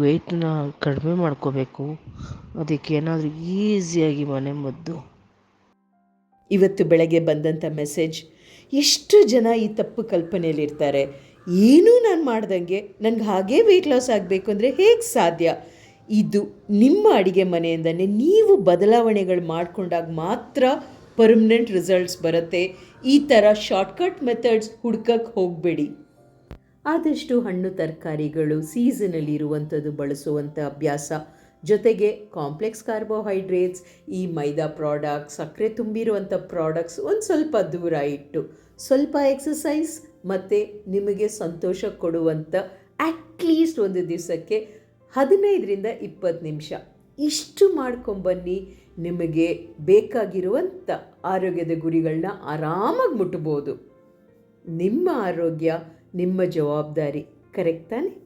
ವೆಯ್ಟನ್ನ ಕಡಿಮೆ ಮಾಡ್ಕೋಬೇಕು. ಅದಕ್ಕೇನಾದರೂ ಈಸಿಯಾಗಿ ಮನೆ ಮದ್ದು. ಇವತ್ತು ಬೆಳಗ್ಗೆ ಬಂದಂಥ ಮೆಸೇಜ್ ಎಷ್ಟು ಜನ ಈ ತಪ್ಪು ಕಲ್ಪನೆಯಲ್ಲಿರ್ತಾರೆ. ಏನೂ ನಾನು ಮಾಡ್ದಂಗೆ ನನಗೆ ಹಾಗೇ ವೆಯ್ಟ್ ಲಾಸ್ ಆಗಬೇಕು ಅಂದರೆ ಹೇಗೆ ಸಾಧ್ಯ? ಇದು ನಿಮ್ಮ ಅಡಿಗೆ ಮನೆಯಿಂದನೇ ನೀವು ಬದಲಾವಣೆಗಳು ಮಾಡಿಕೊಂಡಾಗ ಮಾತ್ರ ಪರ್ಮನೆಂಟ್ ರಿಸಲ್ಟ್ಸ್ ಬರುತ್ತೆ. ಈ ಥರ ಶಾರ್ಟ್ಕಟ್ ಮೆಥಡ್ಸ್ ಹುಡ್ಕಕ್ಕೆ ಹೋಗಬೇಡಿ. ಆದಷ್ಟು ಹಣ್ಣು ತರಕಾರಿಗಳು ಸೀಸನಲ್ಲಿ ಇರುವಂಥದ್ದು ಬಳಸುವಂಥ ಅಭ್ಯಾಸ. ಜೊತೆಗೆ ಕಾಂಪ್ಲೆಕ್ಸ್ ಕಾರ್ಬೋಹೈಡ್ರೇಟ್ಸ್, ಈ ಮೈದಾ ಪ್ರಾಡಕ್ಟ್ಸ್ ಸಕ್ಕರೆ ತುಂಬಿರುವಂಥ ಪ್ರಾಡಕ್ಟ್ಸ್ ಒಂದು ಸ್ವಲ್ಪ ದೂರ ಇಟ್ಟು ಸ್ವಲ್ಪ ಎಕ್ಸಸೈಸ್ ಮತ್ತು ನಿಮಗೆ ಸಂತೋಷ ಕೊಡುವಂಥ ಅಟ್ಲೀಸ್ಟ್ ಒಂದು ದಿವಸಕ್ಕೆ ಹದಿನೈದರಿಂದ ಇಪ್ಪತ್ತು ನಿಮಿಷ ಇಷ್ಟು ಮಾಡ್ಕೊಂಬನ್ನಿ. ನಿಮಗೆ ಬೇಕಾಗಿರುವಂಥ ಆರೋಗ್ಯದ ಗುರಿಗಳನ್ನ ಆರಾಮಾಗಿ ಮುಟ್ಬೋದು. ನಿಮ್ಮ ಆರೋಗ್ಯ ನಿಮ್ಮ ಜವಾಬ್ದಾರಿ. ಕರೆಕ್ಟ್ ತಾನೆ?